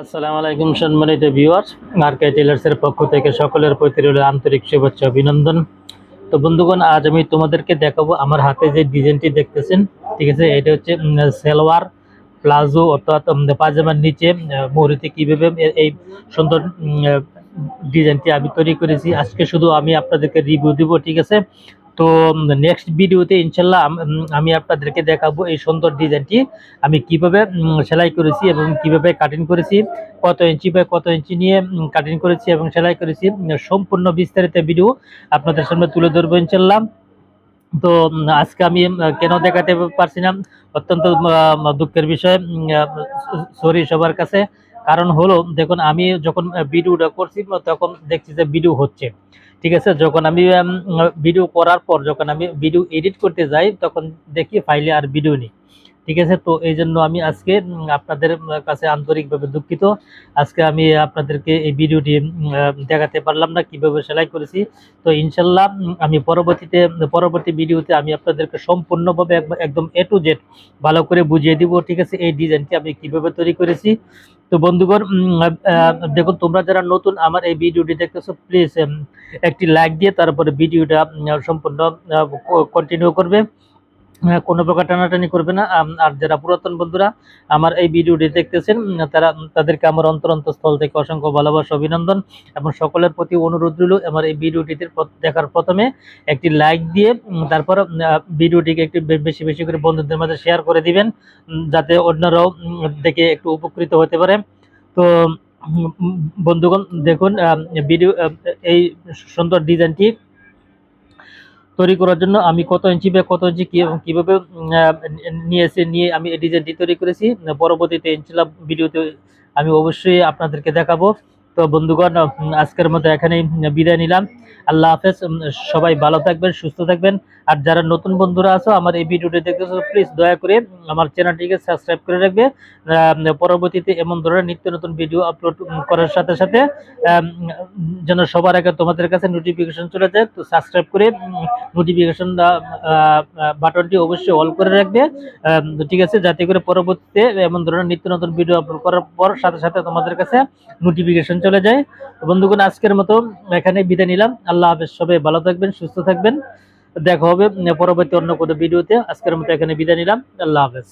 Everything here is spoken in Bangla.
আসসালামু আলাইকুম সম্মানিত ভিউয়ার্স মার্কেট টেলার্সের পক্ষ থেকে সকলের প্রতি রইল আন্তরিক শুভেচ্ছা অভিনন্দন। তো বন্ধুগণ, আজ আমি তোমাদেরকে দেখাবো আমার হাতে যে ডিজাইনটি দেখতেছেন, ঠিক আছে? এটা হচ্ছে সালোয়ার প্লাজো অর্থাৎ পাজামার নিচে মুহুরিতে কীভাবে এই সুন্দর ডিজাইনটি আমি তৈরি করেছি। আজকে শুধু আমি আপনাদেরকে রিভিউ দিব, ঠিক আছে? তো নেক্সট ভিডিওতে ইনশাল্লাহ আমি আপনাদেরকে দেখাবো এই সুন্দর ডিজাইনটি। আমি কীভাবে সেলাই করেছি এবং কীভাবে কাটিং করেছি, কত ইঞ্চি বাই কত ইঞ্চি নিয়ে কাটিং করেছি এবং সেলাই করেছি সম্পূর্ণ বিস্তারিত ভিডিও আপনাদের সামনে তুলে ধরবো ইনশাল্লাহ। তো আজকে আমি কেন দেখাতে পারছি না, অত্যন্ত দুঃখের বিষয় সরি সবার কাছে। কারণ হলো, দেখুন, আমি যখন ভিডিওটা করছি, তখন দেখছি যে ভিডিও হচ্ছে। ঠিক আছে? যখন আমি ভিডিও করার পর যখন আমি ভিডিও এডিট করতে যাই, তখন দেখি ফাইলে আর ভিডিও নেই। ঠিক আছে? তো এই জন্য আমি আজকে আপনাদের কাছে আন্তরিকভাবে দুঃখিত। আজকে আমি আপনাদেরকে এই ভিডিওটি দেখাতে পারলাম না, কীভাবে সেলাই করেছি। তো ইনশাল্লাহ আমি পরবর্তীতে, পরবর্তী ভিডিওতে আমি আপনাদেরকে সম্পূর্ণভাবে একদম এ টু জেড ভালো করে বুঝিয়ে দিব, ঠিক আছে? এই ডিজাইনটি আমি কীভাবে তৈরি করেছি। তো বন্ধুগণ দেখুন, তোমরা যারা নতুন আমার এই ভিডিওটি দেখতেছো প্লিজ একটি লাইক দিয়ে তারপরে ভিডিওটা সম্পূর্ণ কন্টিনিউ করবে। কোনো প্রকার টানাটানি করবে না। আর যারা পুরাতন বন্ধুরা আমার এই ভিডিওটি দেখতেছেন তারা তাদেরকে আমার অন্তর অন্তঃস্থল থেকে অসংখ্য ভালোবাসা, অভিনন্দন এবং সকলের প্রতি অনুরোধ রইল আমার এই ভিডিওটিতে দেখার প্রথমে একটি লাইক দিয়ে তারপর ভিডিওটিকে একটু বেশি বেশি করে বন্ধুদের মাঝে শেয়ার করে দিবেন যাতে অন্যরাও দেখে একটু উপকৃত হতে পারে। তো বন্ধুগণ, দেখুন ভিডিও এই সুন্দর ডিজাইনটি তৈরি করার জন্য আমি কত ইঞ্চি বা কত ইঞ্চি কীভাবে নিয়েছি, নিয়ে আমি এই ডিজাইনটি তৈরি করেছি। পরবর্তীতে ইনশাল্লাহ ভিডিওতে আমি অবশ্যই আপনাদেরকে দেখাবো। তো বন্ধুগণ আজকের মতো এখানেই বিদায় নিলাম। আল্লাহ হাফেজ সবাই ভালো থাকবেন, সুস্থ থাকবেন। আর যারা নতুন বন্ধুরা আছো, আমার এই ভিডিওটি দেখতেছো প্লিজ দয়া করে আমার চ্যানেলটিকে সাবস্ক্রাইব করে রাখবে। পরবর্তীতে এমন ধরনের নিত্য নতুন ভিডিও আপলোড করার সাথে সাথে যেন সবার আগে তোমাদের কাছে নোটিফিকেশন চলে যায়, তো সাবস্ক্রাইব করে নোটিফিকেশন বাটনটি অবশ্যই অল করে রাখবে। ঠিক আছে, যাতে করে পরবর্তীতে এমন ধরনের নিত্য নতুন ভিডিও আপলোড করার পর সাথে সাথে তোমাদের কাছে নোটিফিকেশন চলে যায়। বন্ধুগণ, আজকের মতো এখানে বিদায় নিলাম। আল্লাহ হাফেজ, সবাই ভালো থাকবেন, সুস্থ থাকবেন। দেখা হবে পরবর্তী অন্য কোনো ভিডিওতে। আজকের মতো এখানে বিদায় নিলাম। আল্লাহ হাফেজ।